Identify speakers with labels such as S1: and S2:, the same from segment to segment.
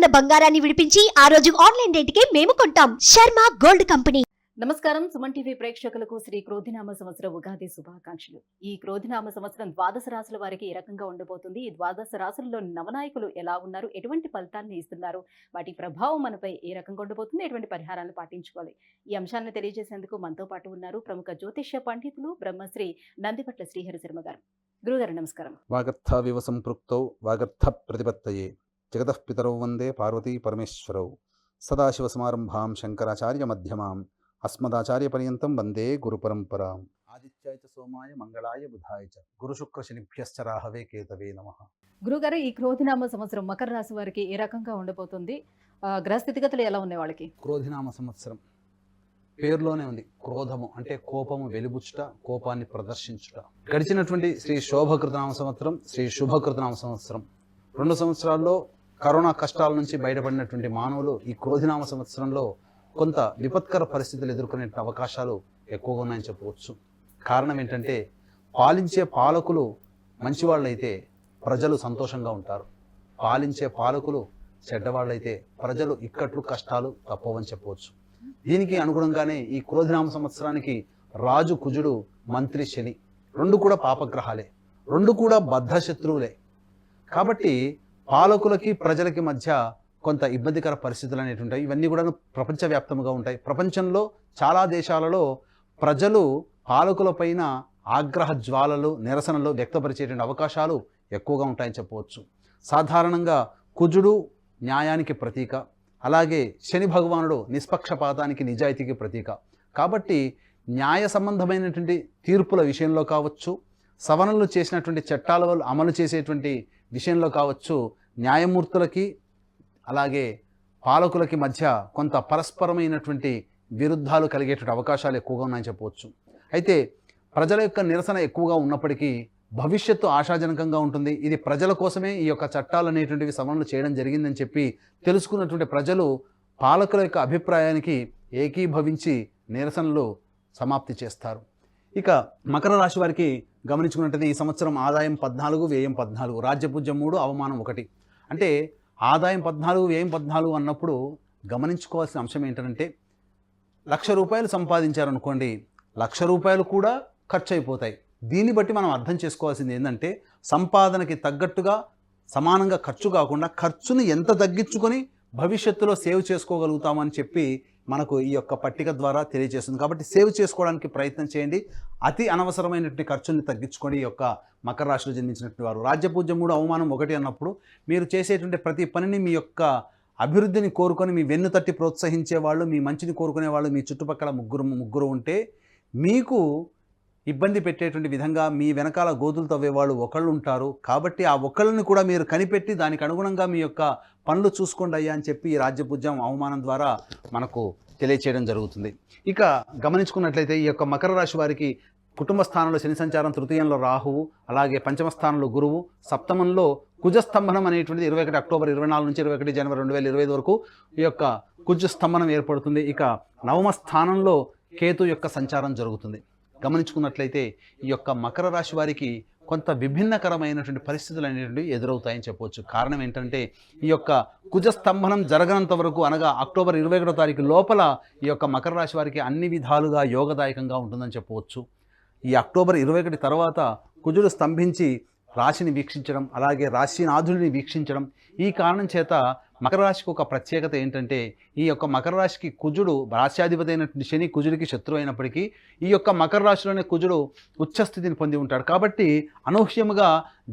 S1: ఉన్న బంగారాన్ని విడిపించి ఆ రోజు ఆన్లైన్ రేటుకే మేము కొంటాం. Sharma gold company.
S2: నమస్కారం. సుమన్ టీవీ ప్రేక్షకులకు శ్రీ క్రోధినామ సంవత్సర ఉగాది శుభాకాంక్షలు. ఈ క్రోధినామ సంవత్సరం ద్వాదశ రాశుల వారికి ఏ రకంగా ఉండబోతుంది? ఈ ద్వాదశ రాశులలో నవనాయకులు ఎలా ఉన్నారు? ఎటువంటి ఫలితాన్ని ఇస్తున్నారు? వాటి ప్రభావం మనపై ఏ రకంగా ఉండబోతుంది? ఎటువంటి పరిహారాలు పాటించుకోవాలి? ఈ అంశాన్ని తెలియజేసేందుకు మనతో పాటు ఉన్నారు ప్రముఖ జ్యోతిష్య పండితులు బ్రహ్మశ్రీ నందిపట్ల శ్రీహరి శర్మ గారు. గురుగారు నమస్కారం.
S3: సంపృక్తౌ వాగర్థ ప్రతిపత్తయే. జగతః పితరౌ వందే పార్వతీ పరమేశ్వరౌ. సదాశివసమారంభాం శంకరాచార్య మధ్యమాం. అస్మదాచార్యపర్యంతం వందే గురుపరంపరాం. ఆదిత్యాయ సోమాయ మంగళాయ బుధాయ చ. గురుశుక్రశనిభ్యశ్చ రాహవే కేతవే నమః.
S2: గురుగారు ఈ క్రోధినామ సంవత్సరం మకర రాశి వారికి ఏ రకంగా ఉండబోతుంది? ఆ, గ్రహ స్థితిగతులు ఎలా ఉన్నాయి వాళ్ళకి?
S3: క్రోధినామ సంవత్సరం పేరులోనే ఉంది. క్రోధము అంటే కోపము వెలిబుచ్చుట కోపాన్ని ప్రదర్శించుట. గడిచినటువంటి శ్రీ శోభకృతనామ సంవత్సరం శ్రీ శుభకృతనామ సంవత్సరం. రెండు సంవత్సరాల్లో కరోనా కష్టాల నుంచి బయటపడినటువంటి మానవులు ఈ క్రోధినామ సంవత్సరంలో కొంత విపత్కర పరిస్థితులు ఎదుర్కొనే అవకాశాలు ఎక్కువగా ఉన్నాయని చెప్పవచ్చు. కారణం ఏంటంటే పాలించే పాలకులు మంచివాళ్ళైతే ప్రజలు సంతోషంగా ఉంటారు. పాలించే పాలకులు చెడ్డవాళ్ళైతే ప్రజలు ఇక్కట్లు కష్టాలు తప్పవని చెప్పవచ్చు. దీనికి అనుగుణంగానే ఈ క్రోధినామ సంవత్సరానికి రాజు కుజుడు మంత్రి శని రెండు కూడా పాపగ్రహాలే. రెండు కూడా బద్ధ శత్రువులే కాబట్టి పాలకులకి ప్రజలకి మధ్య కొంత ఇబ్బందికర పరిస్థితులు అనేవి ఉంటాయి. ఇవన్నీ కూడా ప్రపంచవ్యాప్తంగా ఉంటాయి. ప్రపంచంలో చాలా దేశాలలో ప్రజలు పాలకులపైన ఆగ్రహ జ్వాలలు నిరసనలు వ్యక్తపరిచేటువంటి అవకాశాలు ఎక్కువగా ఉంటాయని చెప్పవచ్చు. సాధారణంగా కుజుడు న్యాయానికి ప్రతీక. అలాగే శని భగవానుడు నిష్పక్షపాతానికి నిజాయితీకి ప్రతీక. కాబట్టి న్యాయ సంబంధమైనటువంటి తీర్పుల విషయంలో కావచ్చు సవరణలు చేసినటువంటి చట్టాల వల్ల అమలు చేసేటువంటి విషయంలో కావచ్చు న్యాయమూర్తులకి అలాగే పాలకులకి మధ్య కొంత పరస్పరమైనటువంటి విరుద్ధాలు కలిగేటువంటి అవకాశాలు ఎక్కువగా ఉన్నాయని చెప్పవచ్చు. అయితే ప్రజల యొక్క నిరసన ఎక్కువగా ఉన్నప్పటికీ భవిష్యత్తు ఆశాజనకంగా ఉంటుంది. ఇది ప్రజల కోసమే ఈ యొక్క చట్టాలు అనేటువంటివి సవరణలు చేయడం జరిగిందని చెప్పి తెలుసుకున్నటువంటి ప్రజలు పాలకుల యొక్క అభిప్రాయానికి ఏకీభవించి నిరసనలు సమాప్తి చేస్తారు. ఇక మకర రాశి వారికి గమనించుకున్నట్టయితే ఈ సంవత్సరం ఆదాయం పద్నాలుగు వ్యయం పద్నాలుగు రాజ్యపూజ్యం మూడు అవమానం ఒకటి. అంటే ఆదాయం పద్నాలుగు వ్యయం పద్నాలుగు అన్నప్పుడు గమనించుకోవాల్సిన అంశం ఏంటంటే లక్ష రూపాయలు సంపాదించారనుకోండి లక్ష రూపాయలు కూడా ఖర్చు అయిపోతాయి దీన్ని బట్టి మనం అర్థం చేసుకోవాల్సింది ఏంటంటే సంపాదనకి తగ్గట్టుగా సమానంగా ఖర్చు కాకుండా ఖర్చుని ఎంత తగ్గించుకొని భవిష్యత్తులో సేవ్ చేసుకోగలుగుతామని చెప్పి మనకు ఈ యొక్క పట్టిక ద్వారా తెలియజేస్తుంది. కాబట్టి సేవ్ చేసుకోవడానికి ప్రయత్నం చేయండి. అతి అనవసరమైనటువంటి ఖర్చుల్ని తగ్గించుకోండి ఈ యొక్క మకర రాశిలో జన్మించినటువంటి వారు. రాజ్యపూజ్యం మూడు అవమానం ఒకటి అన్నప్పుడు మీరు చేసేటువంటి ప్రతి పనిని మీ యొక్క అభివృద్ధిని కోరుకొని మీ వెన్ను తట్టి ప్రోత్సహించే వాళ్ళు మీ మంచిని కోరుకునే వాళ్ళు మీ చుట్టుపక్కల ముగ్గురు ముగ్గురు ఉంటే మీకు ఇబ్బంది పెట్టేటువంటి విధంగా మీ వెనకాల గోతులు తవ్వే వాళ్ళు ఒకళ్ళు ఉంటారు కాబట్టి ఆ ఒకళ్ళని కూడా మీరు కనిపెట్టి దానికి అనుగుణంగా మీ యొక్క పనులు చూసుకోండి అయ్యా అని చెప్పి ఈ రాజ్యపూజ్యం అవమానం ద్వారా మనకు తెలియచేయడం జరుగుతుంది. ఇక గమనించుకున్నట్లయితే ఈ యొక్క మకర రాశి వారికి కుటుంబ స్థానంలో శని సంచారం తృతీయంలో రాహువు అలాగే పంచమ స్థానంలో గురువు సప్తమంలో కుజస్తంభనం అనేటువంటిది ఇరవై ఒకటి అక్టోబర్ ఇరవై నాలుగు నుంచి ఇరవై ఒకటి జనవరి రెండు వేల ఇరవై ఐదు వరకు ఈ యొక్క కుజ స్తంభనం ఏర్పడుతుంది. ఇక నవమ స్థానంలో కేతు యొక్క సంచారం జరుగుతుంది. గమనించుకున్నట్లయితే ఈ యొక్క మకర రాశి వారికి కొంత విభిన్నకరమైనటువంటి పరిస్థితులు అనేటువంటివి ఎదురవుతాయని చెప్పవచ్చు కారణం ఏంటంటే ఈ యొక్క కుజస్తంభనం జరగనంత వరకు అనగా అక్టోబర్ ఇరవై ఒకటో తారీఖు లోపల ఈ యొక్క మకర రాశి వారికి అన్ని విధాలుగా యోగదాయకంగా ఉంటుందని చెప్పవచ్చు ఈ అక్టోబర్ ఇరవై ఒకటి తర్వాత కుజుడు స్తంభించి రాశిని వీక్షించడం అలాగే రాశినాథుడిని వీక్షించడం ఈ కారణం చేత మకర రాశికి ఒక ప్రత్యేకత ఏంటంటే ఈ యొక్క మకర రాశికి కుజుడు రాశ్యాధిపతి అయినటువంటి శని కుజుడికి శత్రువు అయినప్పటికీ ఈ యొక్క మకర రాశిలోనే కుజుడు ఉచ్చస్థితిని పొంది ఉంటాడు. కాబట్టి అనూహ్యముగా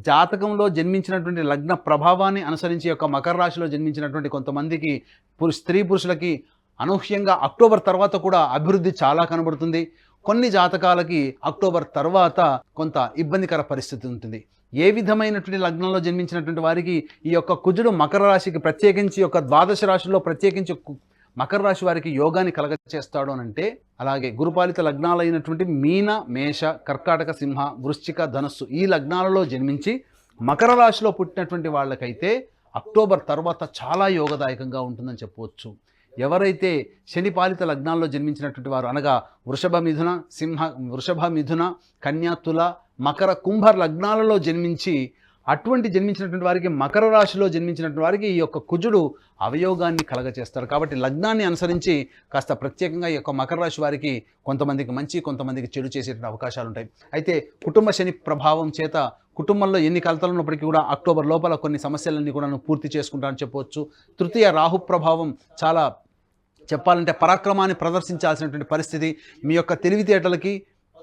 S3: జాతకంలో జన్మించినటువంటి లగ్న ప్రభావాన్ని అనుసరించి యొక్క మకర రాశిలో జన్మించినటువంటి కొంతమందికి పురు స్త్రీ పురుషులకి అనూహ్యంగా అక్టోబర్ తర్వాత కూడా అభివృద్ధి చాలా కనబడుతుంది. కొన్ని జాతకాలకి అక్టోబర్ తర్వాత కొంత ఇబ్బందికర పరిస్థితి ఉంటుంది. ఏ విధమైనటువంటి లగ్నంలో జన్మించినటువంటి వారికి ఈ యొక్క కుజుడు మకర రాశికి ప్రత్యేకించి యొక్క ద్వాదశ రాశిలో ప్రత్యేకించి మకర రాశి వారికి యోగాన్ని కలగచేస్తాడు అని అంటే అలాగే గురుపాలిత లగ్నాలైనటువంటి మీన మేష కర్కాటక సింహ వృశ్చిక ధనస్సు ఈ లగ్నాలలో జన్మించి మకర రాశిలో పుట్టినటువంటి వాళ్ళకైతే అక్టోబర్ తర్వాత చాలా యోగదాయకంగా ఉంటుందని చెప్పవచ్చు. ఎవరైతే శనిపాలిత లగ్నాల్లో జన్మించినటువంటి వారు అనగా వృషభ మిథున సింహ వృషభ మిథున కన్యాతుల మకర కుంభ లగ్నాలలో జన్మించి అటువంటి జన్మించినటువంటి వారికి మకర రాశిలో జన్మించినటువంటి వారికి ఈ యొక్క కుజుడు అవయోగాన్ని కలగచేస్తారు కాబట్టి లగ్నాన్ని అనుసరించి కాస్త ప్రత్యేకంగా ఈ యొక్క మకర రాశి వారికి కొంతమందికి మంచి కొంతమందికి చెడు చేసేటువంటి అవకాశాలు ఉంటాయి. అయితే కుటుంబ శని ప్రభావం చేత కుటుంబంలో ఎన్ని కలతలు ఉన్నప్పటికీ కూడా అక్టోబర్ లోపల కొన్ని సమస్యలన్నీ కూడా పూర్తి చేసుకుంటానని చెప్పవచ్చు. తృతీయ రాహు ప్రభావం చాలా చెప్పాలంటే పరాక్రమాన్ని ప్రదర్శించాల్సినటువంటి పరిస్థితి. మీ యొక్క తెలివితేటలకి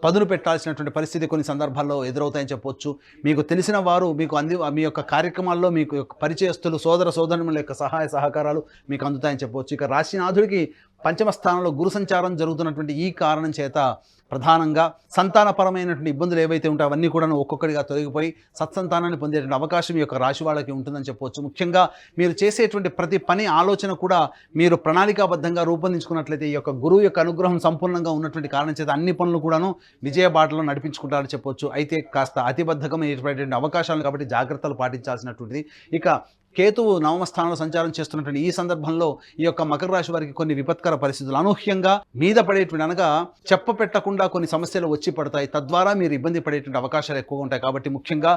S3: పదును పెట్టాల్సినటువంటి పరిస్థితి కొన్ని సందర్భాల్లో ఎదురవుతాయని చెప్పొచ్చు. మీకు తెలిసిన వారు మీకు అంది మీ యొక్క కార్యక్రమాల్లో మీకు యొక్క పరిచయస్తులు సోదర సోదరుల యొక్క సహాయ సహకారాలు మీకు అందుతాయని చెప్పొచ్చు. ఇక రాశినాథుడికి పంచమ స్థానంలో గురు సంచారం జరుగుతున్నటువంటి ఈ కారణం చేత ప్రధానంగా సంతానపరమైనటువంటి ఇబ్బందులు ఏవైతే ఉంటాయో అవన్నీ కూడా ఒక్కొక్కటిగా తొలగిపోయి సత్సంతానాన్ని పొందేటువంటి అవకాశం ఈ యొక్క రాశి వాళ్ళకి ఉంటుందని చెప్పవచ్చు. ముఖ్యంగా మీరు చేసేటువంటి ప్రతి పని ఆలోచన కూడా మీరు ప్రణాళికాబద్ధంగా రూపొందించుకున్నట్లయితే ఈ యొక్క గురువు యొక్క అనుగ్రహం సంపూర్ణంగా ఉన్నటువంటి కారణం చేత అన్ని పనులు కూడాను విజయ బాటలో నడిపించుకుంటారని చెప్పొచ్చు. అయితే కాస్త అతిబద్ధకం ఏర్పడేటువంటి అవకాశాలు కాబట్టి జాగ్రత్తలు పాటించాల్సినటువంటిది. ఇక కేతువు నవమస్థానంలో సంచారం చేస్తున్నటువంటి ఈ సందర్భంలో ఈ యొక్క మకర రాశి వారికి కొన్ని విపత్కర పరిస్థితులు. అనూహ్యంగా మీద పడేటువంటి అనగా చెప్ప పెట్టకుండా కొన్ని సమస్యలు వచ్చి పడతాయి. తద్వారా మీరు ఇబ్బంది పడేటువంటి అవకాశాలు ఎక్కువగా ఉంటాయి. కాబట్టి ముఖ్యంగా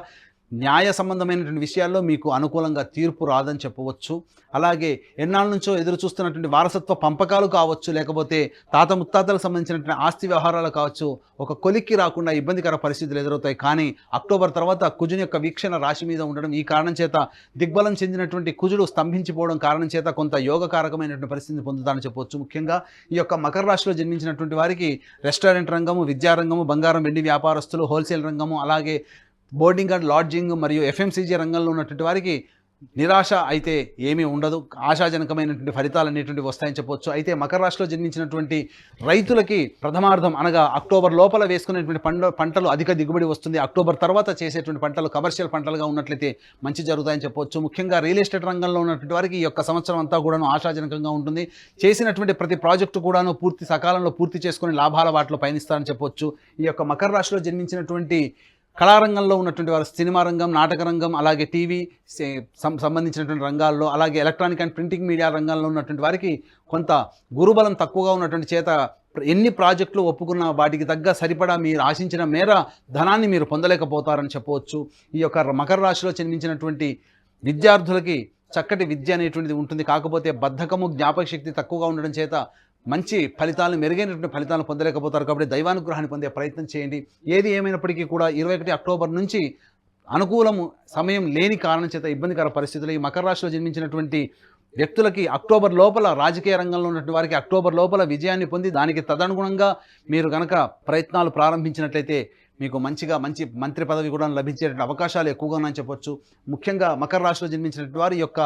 S3: న్యాయ సంబంధమైనటువంటి విషయాల్లో మీకు అనుకూలంగా తీర్పు రాదని చెప్పవచ్చు. అలాగే ఎన్నాళ్ళ నుంచో ఎదురు చూస్తున్నటువంటి వారసత్వ పంపకాలు కావచ్చు లేకపోతే తాత ముత్తాతలకు సంబంధించినటువంటి ఆస్తి వ్యవహారాలు కావచ్చు ఒక కొలిక్కి రాకుండా ఇబ్బందికర పరిస్థితులు ఎదురవుతాయి. కానీ అక్టోబర్ తర్వాత కుజుని యొక్క వీక్షణ రాశి మీద ఉండడం ఈ కారణం చేత దిగ్బలం చెందినటువంటి కుజుడు స్తంభించిపోవడం కారణం చేత కొంత యోగకారకమైనటువంటి పరిస్థితిని పొందుతారని చెప్పవచ్చు. ముఖ్యంగా ఈ యొక్క మకర రాశిలో జన్మించినటువంటి వారికి రెస్టారెంట్ రంగము విద్యారంగము బంగారం వెండి వ్యాపారస్తులు హోల్సేల్ రంగము అలాగే బోర్డింగ్ అండ్ లాడ్జింగ్ మరియు ఎఫ్ఎంసీజీ రంగంలో ఉన్నటువంటి వారికి నిరాశ అయితే ఏమీ ఉండదు. ఆశాజనకమైనటువంటి ఫలితాలు అనేటువంటి వస్తాయని చెప్పొచ్చు. అయితే మకర రాశిలో జన్మించినటువంటి రైతులకి ప్రథమార్థం అనగా అక్టోబర్ లోపల వేసుకునేటువంటి పంట పంటలు అధిక దిగుబడి వస్తుంది. అక్టోబర్ తర్వాత చేసేటువంటి పంటలు కమర్షియల్ పంటలుగా ఉన్నట్లయితే మంచి జరుగుతాయని చెప్పొచ్చు. ముఖ్యంగా రియల్ ఎస్టేట్ రంగంలో ఉన్నటువంటి వారికి ఈ యొక్క సంవత్సరం అంతా కూడాను ఆశాజనకంగా ఉంటుంది. చేసినటువంటి ప్రతి ప్రాజెక్టు కూడాను పూర్తి సకాలంలో పూర్తి చేసుకుని లాభాల వాటిలో పయనిస్తారని చెప్పొచ్చు. ఈ యొక్క మకర రాశిలో జన్మించినటువంటి కళారంగంలో ఉన్నటువంటి వారు సినిమా రంగం నాటక రంగం అలాగే టీవీ సే- సం- సంబంధించినటువంటి రంగాల్లో అలాగే ఎలక్ట్రానిక్ అండ్ ప్రింటింగ్ మీడియా రంగాల్లో ఉన్నటువంటి వారికి కొంత గురుబలం తక్కువగా ఉన్నటువంటి చేత ఎన్ని ప్రాజెక్టులు ఒప్పుకున్న వాటికి తగ్గ సరిపడా మీరు ఆశించిన మేర ధనాన్ని మీరు పొందలేకపోతారని చెప్పవచ్చు. ఈ యొక్క మకర రాశిలో జన్మించినటువంటి విద్యార్థులకి చక్కటి విద్య అనేటువంటిది ఉంటుంది. కాకపోతే బద్ధకము జ్ఞాపక శక్తి తక్కువగా ఉండడం చేత మంచి ఫలితాలను మెరుగైనటువంటి ఫలితాలను పొందలేకపోతారు కాబట్టి దైవానుగ్రహాన్ని పొందే ప్రయత్నం చేయండి. ఏది ఏమైనప్పటికీ కూడా ఇరవై ఒకటి అక్టోబర్ నుంచి అనుకూలము సమయం లేని కారణం చేత ఇబ్బందికర పరిస్థితులు. ఈ మకర రాశిలో జన్మించినటువంటి వ్యక్తులకి అక్టోబర్ లోపల రాజకీయ రంగంలో ఉన్నటువంటి వారికి అక్టోబర్ లోపల విజయాన్ని పొంది దానికి తదనుగుణంగా మీరు కనుక ప్రయత్నాలు ప్రారంభించినట్లయితే మీకు మంచిగా మంచి మంత్రి పదవి కూడా లభించేటువంటి అవకాశాలు ఎక్కువగా ఉన్నాయని చెప్పొచ్చు. ముఖ్యంగా మకర రాశిలో జన్మించినటువంటి వారి యొక్క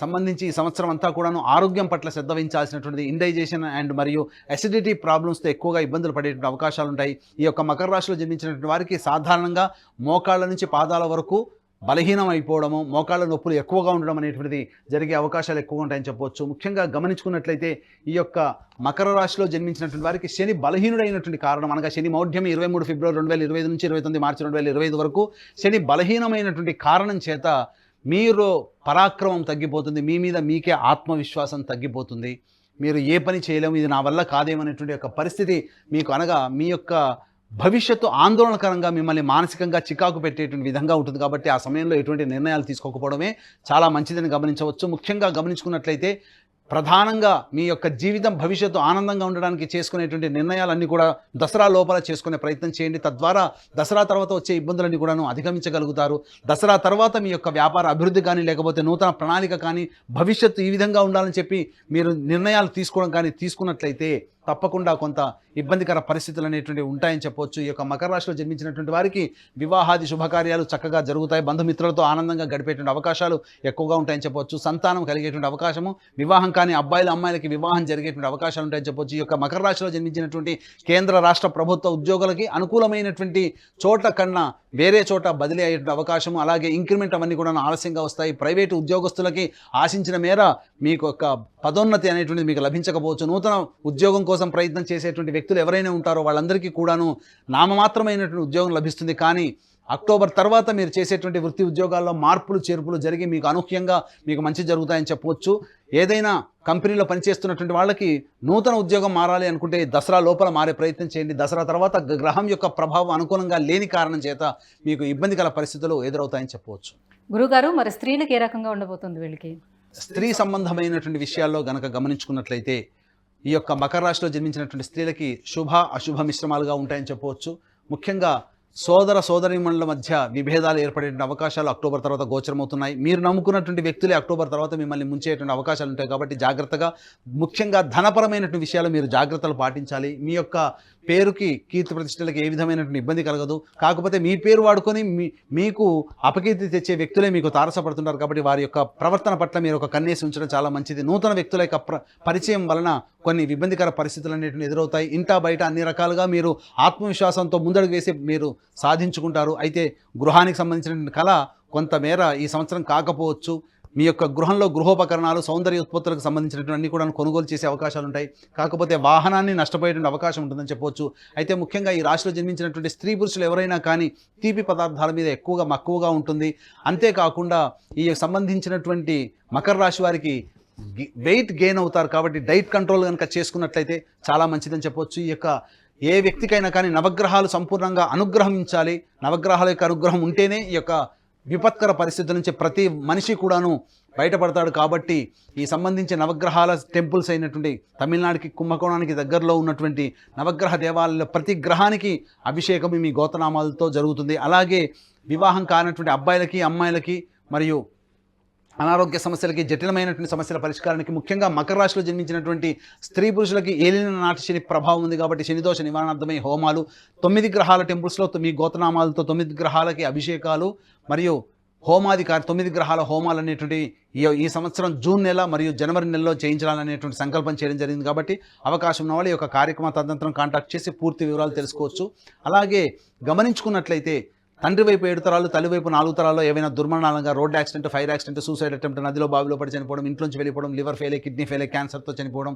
S3: సంబంధించి ఈ సంవత్సరం అంతా కూడాను ఆరోగ్యం పట్ల శ్రద్ధ వహించాల్సినటువంటిది ఇండైజేషన్ అండ్ మరియు అసిడిటీ ప్రాబ్లమ్స్తో ఎక్కువగా ఇబ్బందులు పడేటువంటి అవకాశాలు ఉంటాయి. ఈ యొక్క మకర రాశిలో జన్మించినటువంటి వారికి సాధారణంగా మోకాళ్ళ నుంచి పాదాల వరకు బలహీనం అయిపోవడము మోకాళ్ళ నొప్పులు ఎక్కువగా ఉండడం అనేటువంటిది జరిగే అవకాశాలు ఎక్కువగా ఉంటాయని చెప్పవచ్చు. ముఖ్యంగా గమనించుకున్నట్లయితే ఈ యొక్క మకర రాశిలో జన్మించినటువంటి వారికి శని బలహీనుడైనటువంటి కారణం అనగా శని మౌఢ్యం ఇరవై మూడు ఫిబ్రవరి రెండు వేల ఇరవై ఐదు నుంచి ఇరవై తొమ్మిది మార్చి రెండు వేల ఇరవై ఐదు వరకు శని బలహీనమైనటువంటి కారణం చేత మీరు పరాక్రమం తగ్గిపోతుంది మీ మీద మీకే ఆత్మవిశ్వాసం తగ్గిపోతుంది. మీరు ఏ పని చేయలేము ఇది నా వల్ల కాదేమనేటువంటి యొక్క పరిస్థితి మీకు అనగా మీ యొక్క భవిష్యత్తు ఆందోళనకరంగా మిమ్మల్ని మానసికంగా చికాకు పెట్టేటువంటి విధంగా ఉంటుంది. కాబట్టి ఆ సమయంలో ఎటువంటి నిర్ణయాలు తీసుకోకపోవడమే చాలా మంచిదని గమనించవచ్చు. ముఖ్యంగా గమనించుకున్నట్లయితే ప్రధానంగా మీ యొక్క జీవితం భవిష్యత్తు ఆనందంగా ఉండడానికి చేసుకునేటువంటి నిర్ణయాలన్నీ కూడా దసరా లోపల చేసుకునే ప్రయత్నం చేయండి. తద్వారా దసరా తర్వాత వచ్చే ఇబ్బందులన్నీ కూడాను అధిగమించగలుగుతారు. దసరా తర్వాత మీ యొక్క వ్యాపార అభివృద్ధి కానీ లేకపోతే నూతన ప్రణాళిక కానీ భవిష్యత్తు ఈ విధంగా ఉండాలని చెప్పి మీరు నిర్ణయాలు తీసుకోవడం కానీ తీసుకున్నట్లయితే తప్పకుండా కొంత ఇబ్బందికర పరిస్థితులు అనేటువంటివి ఉంటాయని చెప్పొచ్చు. ఈ యొక్క మకర రాశిలో జన్మించినటువంటి వారికి వివాహాది శుభకార్యాలు చక్కగా జరుగుతాయి. బంధుమిత్రులతో ఆనందంగా గడిపేటువంటి అవకాశాలు ఎక్కువగా ఉంటాయని చెప్పొచ్చు. సంతానం కలిగేటువంటి అవకాశము వివాహం కానీ అబ్బాయిలు అమ్మాయిలకి వివాహం జరిగేటువంటి అవకాశాలు ఉంటాయని చెప్పొచ్చు. ఈ యొక్క మకర రాశిలో జన్మించినటువంటి కేంద్ర రాష్ట్ర ప్రభుత్వ ఉద్యోగులకి అనుకూలమైనటువంటి చోట కన్నా వేరే చోట బదిలీ అయ్యేటువంటి అవకాశము అలాగే ఇంక్రిమెంట్ అవన్నీ కూడా ఆలస్యంగా వస్తాయి. ప్రైవేటు ఉద్యోగస్తులకి ఆశించిన మేర మీకు యొక్క పదోన్నతి అనేటువంటిది మీకు లభించకపోవచ్చు. నూతన ఉద్యోగం కోసం ప్రయత్నం చేసేటువంటి వ్యక్తులు ఎవరైనా ఉంటారో వాళ్ళందరికీ కూడాను నామమాత్రమైనటువంటి ఉద్యోగం లభిస్తుంది. కానీ అక్టోబర్ తర్వాత మీరు చేసేటువంటి వృత్తి ఉద్యోగాల్లో మార్పులు చేర్పులు జరిగి మీకు అనూహ్యంగా మీకు మంచి జరుగుతాయని చెప్పవచ్చు. ఏదైనా కంపెనీలో పనిచేస్తున్నటువంటి వాళ్ళకి నూతన ఉద్యోగం మారాలి అనుకుంటే దసరా లోపల మారే ప్రయత్నం చేయండి. దసరా తర్వాత గ్రహం యొక్క ప్రభావం అనుకూలంగా లేని కారణం చేత మీకు ఇబ్బందికర పరిస్థితులు ఎదురవుతాయని చెప్పవచ్చు.
S2: గురుగారు మరి స్త్రీలకు ఏ రకంగా ఉండబోతుంది వీళ్ళకి?
S3: స్త్రీ సంబంధమైనటువంటి విషయాల్లో గనక గమనించుకున్నట్లయితే ఈ యొక్క మకర రాశిలో జన్మించినటువంటి స్త్రీలకి శుభ అశుభ మిశ్రమాలుగా ఉంటాయని చెప్పవచ్చు. ముఖ్యంగా సోదర సోదరిమణుల మధ్య విభేదాలు ఏర్పడే అవకాశాలు అక్టోబర్ తర్వాత గోచరమవుతున్నాయి. మీరు నమ్ముకున్నటువంటి వ్యక్తులే అక్టోబర్ తర్వాత మిమ్మల్ని ముంచేటువంటి అవకాశాలు ఉంటాయి కాబట్టి జాగ్రత్తగా ముఖ్యంగా ధనపరమైనటువంటి విషయాలు మీరు జాగ్రత్తలు పాటించాలి. మీ యొక్క పేరుకి కీర్తి ప్రతిష్టలకు ఏ విధమైనటువంటి ఇబ్బంది కలగదు. కాకపోతే మీ పేరు వాడుకొని మీ మీకు అపకీర్తి తెచ్చే వ్యక్తులే మీకు తారసపడుతుంటారు కాబట్టి వారి యొక్క ప్రవర్తన పట్ల మీరు ఒక కన్నేసి ఉంచడం చాలా మంచిది. నూతన వ్యక్తుల యొక్క ప్ర- పరిచయం వలన కొన్ని ఇబ్బందికర పరిస్థితులు అనేటువంటి ఎదురవుతాయి. ఇంటా బయట అన్ని రకాలుగా మీరు ఆత్మవిశ్వాసంతో ముందడుగు వేసి మీరు సాధించుకుంటారు. అయితే గృహానికి సంబంధించిన కళ కొంతమేర ఈ సంవత్సరం కాకపోవచ్చు. మీ యొక్క గృహంలో గృహోపకరణాలు సౌందర్య ఉత్పత్తులకు సంబంధించినటువంటి కూడా కొనుగోలు చేసే అవకాశాలు ఉంటాయి కాకపోతే వాహనాన్ని నష్టపోయేటువంటి అవకాశం ఉంటుందని చెప్పవచ్చు అయితే ముఖ్యంగా ఈ రాశిలో జన్మించినటువంటి స్త్రీ పురుషులు ఎవరైనా కానీ తీపి పదార్థాల మీద ఎక్కువగా మక్కువగా ఉంటుంది. అంతేకాకుండా ఈ సంబంధించినటువంటి మకర రాశి వారికి వెయిట్ గెయిన్ అవుతారు కాబట్టి డైట్ కంట్రోల్ కనుక చేసుకున్నట్లయితే చాలా మంచిదని చెప్పవచ్చు ఈ యొక్క ఏ వ్యక్తికైనా కానీ నవగ్రహాలు సంపూర్ణంగా అనుగ్రహించాలి. నవగ్రహాల యొక్క అనుగ్రహం ఉంటేనే ఈ యొక్క విపత్కర పరిస్థితుల నుంచి ప్రతి మనిషి కూడాను బయటపడతాడు కాబట్టి ఈ సంబంధించి నవగ్రహాల టెంపుల్స్ అయినటువంటి తమిళనాడుకి కుంభకోణానికి దగ్గరలో ఉన్నటువంటి నవగ్రహ దేవాలయంలో ప్రతి గ్రహానికి అభిషేకం మీ గోతనామాలతో జరుగుతుంది. అలాగే వివాహం కానటువంటి అబ్బాయిలకి అమ్మాయిలకి మరియు అనారోగ్య సమస్యలకి జటిలమైనటువంటి సమస్యల పరిష్కారానికి ముఖ్యంగా మకర రాశిలో జన్మించినటువంటి స్త్రీ పురుషులకి ఏలిన నాటి శని ప్రభావం ఉంది కాబట్టి శనిదోష నివారణార్థమై హోమాలు తొమ్మిది గ్రహాల టెంపుల్స్లో మీ గోతనామాలతో తొమ్మిది గ్రహాలకి అభిషేకాలు మరియు హోమాధికారి తొమ్మిది గ్రహాల హోమాలు అనేటువంటి ఈ సంవత్సరం జూన్ నెల మరియు జనవరి నెలలో చేయించాలనేటువంటి సంకల్పం చేయడం జరిగింది కాబట్టి అవకాశం ఉన్న వాళ్ళు ఈ యొక్క కార్యక్రమ తదనంతరం కాంటాక్ట్ చేసి పూర్తి వివరాలు తెలుసుకోవచ్చు. అలాగే గమనించుకున్నట్లయితే తండ్రి వైపు ఏడు తరాలు తల్లి వైపు నాలుగు తరాల్లో ఏవైనా దుర్మరణాలంగా road accident fire accident suicide attempt నదిలో బావిలో పడి చనిపోవడం ఇంట్లోంచి వెళ్ళిపోవడం లివర్ ఫెయిల్ కిడ్నీ ఫెయిల్ క్యాన్సర్తో చనిపోవడం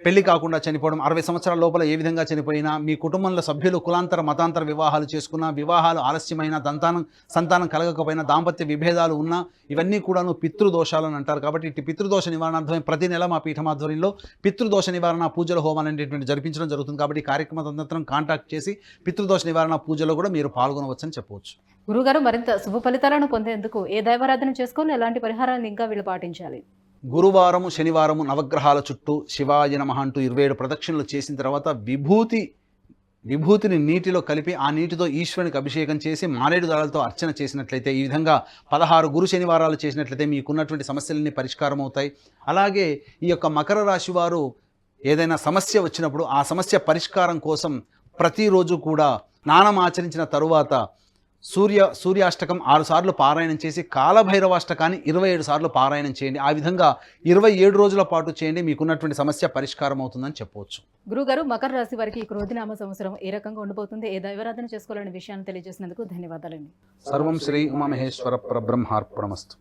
S3: పెళ్ళి కాకుండా చనిపోవడం అరవై సంవత్సరాల లోపల ఏ విధంగా చనిపోయినా మీ కుటుంబంలో సభ్యులు కులాంతర మతాంతర వివాహాలు చేసుకున్న వివాహాలు ఆలస్యమైన దంతానం సంతానం కలగకపోయినా దాంపత్య విభేదాలు ఉన్నా ఇవన్నీ కూడాను పితృదోషాలు అని అంటారు. కాబట్టి ఇటు పితృదోష నివారణార్థమై ప్రతి నెల మా పీఠమాధ్వర్యంలో పితృదోష నివారణ పూజల హోమాలు అనేటువంటి జరిపించడం జరుగుతుంది. కాబట్టి కార్యక్రమ తదనంతరం కాంటాక్ట్ చేసి పితృదోష నివారణ పూజలో కూడా మీరు పాల్గొనవచ్చని చెప్పవచ్చు.
S2: గురుగారు మరింత శుభ ఫలితాలను పొందేందుకు ఏ దైవారాధన చేసుకోవాలి ఎలాంటి పరిహారాలను ఇంకా వీళ్ళు పాటించాలి?
S3: గురువారము శనివారము నవగ్రహాల చుట్టూ శివాయ నమః అంటూ ఇరవై ఏడు ప్రదక్షిణలు చేసిన తర్వాత విభూతి విభూతిని నీటిలో కలిపి ఆ నీటితో ఈశ్వరునికి అభిషేకం చేసి మారేడు దళాలతో అర్చన చేసినట్లయితే ఈ విధంగా పదహారు గురు శనివారాలు చేసినట్లయితే మీకున్నటువంటి సమస్యలన్నీ పరిష్కారం అవుతాయి. అలాగే ఈ యొక్క మకర రాశి వారు ఏదైనా సమస్య వచ్చినప్పుడు ఆ సమస్య పరిష్కారం కోసం ప్రతిరోజు కూడా స్నానం ఆచరించిన తరువాత సూర్య సూర్యాష్టకం ఆరు సార్లు పారాయణం చేసి కాలభైరవాష్టకాన్ని ఇరవై ఏడు సార్లు పారాయణం చేయండి. ఆ విధంగా ఇరవై ఏడు రోజుల పాటు చేయండి. మీకున్నటువంటి సమస్య పరిష్కారం అవుతుందని చెప్పవచ్చు.
S2: గురుగారు మకర రాశి వారికి ఈ క్రోధినామ సంవత్సరం ఏ రకంగా ఉండబోతుంది? ఏ దైవారాధన చేసుకోవాలనే విషయాన్ని తెలియజేసినందుకు ధన్యవాదాలండి.
S3: సర్వం శ్రీ ఉమామహేశ్వర పరబ్రహ్మార్పణమస్తు.